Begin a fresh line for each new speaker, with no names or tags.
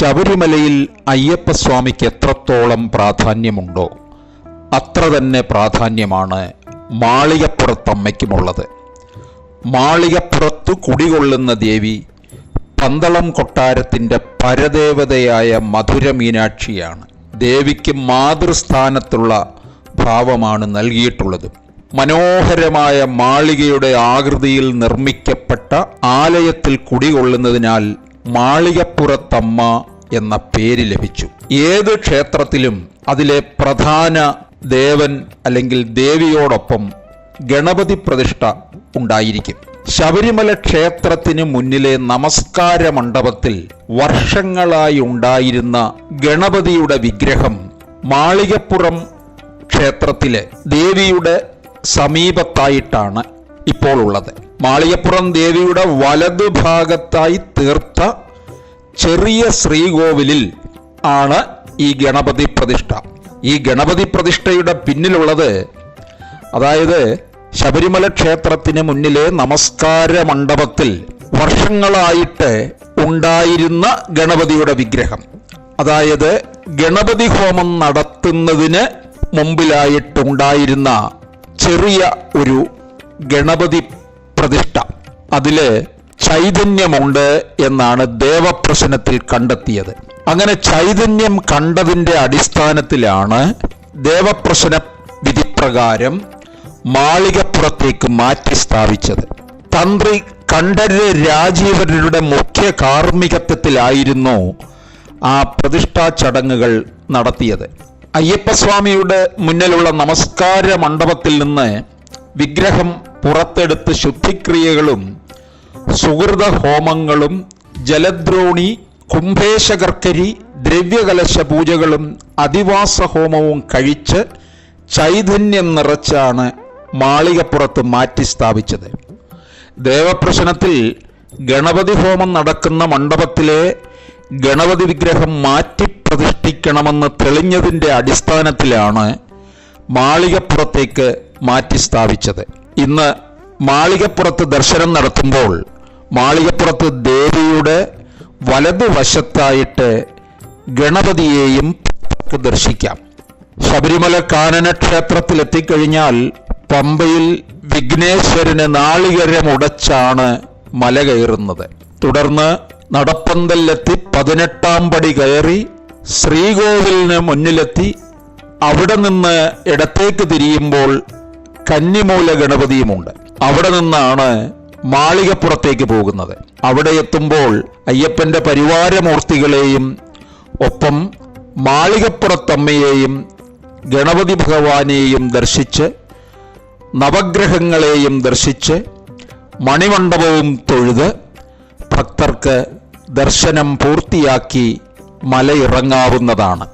ശബരിമലയിൽ അയ്യപ്പസ്വാമിക്ക് എത്രത്തോളം പ്രാധാന്യമുണ്ടോ അത്ര തന്നെ പ്രാധാന്യമാണ് മാളികപ്പുറത്തമ്മയ്ക്കുമുള്ളത്. മാളികപ്പുറത്തു കുടികൊള്ളുന്ന ദേവി പന്തളം കൊട്ടാരത്തിന്റെ പരദേവതയായ മധുര മീനാക്ഷിയാണ് ദേവിക്ക് മാതൃസ്ഥാനത്തുള്ള ഭാവമാണ് നൽകിയിട്ടുള്ളത്. മനോഹരമായ മാളികയുടെ ആകൃതിയിൽ നിർമ്മിക്കപ്പെട്ട ആലയത്തിൽ കുടികൊള്ളുന്നതിനാൽ മാളികപ്പുറത്തമ്മ എന്ന പേര് ലഭിച്ചു. ഏത് ക്ഷേത്രത്തിലും അതിലെ പ്രധാന ദേവൻ അല്ലെങ്കിൽ ദേവിയോടൊപ്പം ഗണപതി പ്രതിഷ്ഠ ഉണ്ടായിരിക്കും. ശബരിമല ക്ഷേത്രത്തിന് മുന്നിലെ നമസ്കാര മണ്ഡപത്തിൽ വർഷങ്ങളായി ഉണ്ടായിരുന്ന ഗണപതിയുടെ വിഗ്രഹം മാളികപ്പുറം ക്ഷേത്രത്തിലെ ദേവിയുടെ സമീപത്തായിട്ടാണ് ഇപ്പോൾ ഉള്ളത്. മാളികപ്പുറം ദേവിയുടെ വലതുഭാഗത്തായി തീർത്ത ചെറിയ ശ്രീകോവിലിൽ ആണ് ഈ ഗണപതി പ്രതിഷ്ഠ. ഈ ഗണപതി പ്രതിഷ്ഠയുടെ പിന്നിലുള്ളത് അതായത് ശബരിമല ക്ഷേത്രത്തിന് മുന്നിലെ നമസ്കാര മണ്ഡപത്തിൽ വർഷങ്ങളായിട്ട് ഉണ്ടായിരുന്ന ഗണപതിയുടെ വിഗ്രഹം. അതായത് ഗണപതി ഹോമം നടത്തുന്നതിന് മുമ്പിലായിട്ടുണ്ടായിരുന്ന ചെറിയ ഒരു ഗണപതി പ്രതിഷ്ഠ. അതിൽ ചൈതന്യമുണ്ട് എന്നാണ് ദേവപ്രശ്നത്തിൽ കണ്ടെത്തിയത്. അങ്ങനെ ചൈതന്യം കണ്ടതിന്റെ അടിസ്ഥാനത്തിലാണ് ദേവപ്രശ്ന വിധിപ്രകാരം മാളികപ്പുറത്തേക്ക് മാറ്റി സ്ഥാപിച്ചത്. തന്ത്രി കണ്ഠര് രാജീവരരുടെ മുഖ്യ കാർമ്മികത്വത്തിലായിരുന്നു ആ പ്രതിഷ്ഠാ ചടങ്ങുകൾ നടത്തിയത്. അയ്യപ്പസ്വാമിയുടെ മുന്നിലുള്ള നമസ്കാര മണ്ഡപത്തിൽ നിന്ന് വിഗ്രഹം പുറത്തെടുത്ത് ശുദ്ധിക്രിയകളും സുഹൃത ഹോമങ്ങളും ജലദ്രോണി കുംഭേശകർക്കരി ദ്രവ്യകലശ പൂജകളും അധിവാസ ഹോമവും കഴിച്ച് ചൈതന്യം നിറച്ചാണ് മാളികപ്പുറത്ത് മാറ്റി സ്ഥാപിച്ചത്. ദേവപ്രശ്നത്തിൽ ഗണപതി ഹോമം നടക്കുന്ന മണ്ഡപത്തിലെ ഗണപതി വിഗ്രഹം മാറ്റി പ്രതിഷ്ഠിക്കണമെന്ന് തെളിഞ്ഞതിന്റെ അടിസ്ഥാനത്തിലാണ് മാളികപ്പുറത്തേക്ക് മാറ്റി സ്ഥാപിച്ചത്. ഇന്ന് മാളികപ്പുറത്ത് ദർശനം നടത്തുമ്പോൾ മാളികപ്പുറത്ത് ദേവിയുടെ വലതുവശത്തായിട്ട് ഗണപതിയെയും ദർശിക്കാം. ശബരിമല കാനന ക്ഷേത്രത്തിൽ എത്തിക്കഴിഞ്ഞാൽ പമ്പയിൽ വിഘ്നേശ്വരന് നാളികരമുടച്ചാണ് മല കയറുന്നത്. തുടർന്ന് നടപ്പന്തലിലെത്തി പതിനെട്ടാം പടി കയറി ശ്രീകോവിലിന് മുന്നിലെത്തി അവിടെ നിന്ന് ഇടത്തേക്ക് തിരിയുമ്പോൾ കന്നിമൂല ഗണപതിയുമുണ്ട്. അവിടെ നിന്നാണ് മാളികപ്പുറത്തേക്ക് പോകുന്നത്. അവിടെ എത്തുമ്പോൾ അയ്യപ്പന്റെ പരിവാരമൂർത്തികളെയും ഒപ്പം മാളികപ്പുറത്തമ്മയെയും ഗണപതി ഭഗവാനെയും ദർശിച്ച് നവഗ്രഹങ്ങളെയും ദർശിച്ച് മണിമണ്ഡപവും തൊഴുത് ഭക്തർക്ക് ദർശനം പൂർത്തിയാക്കി മലയിറങ്ങാവുന്നതാണ്.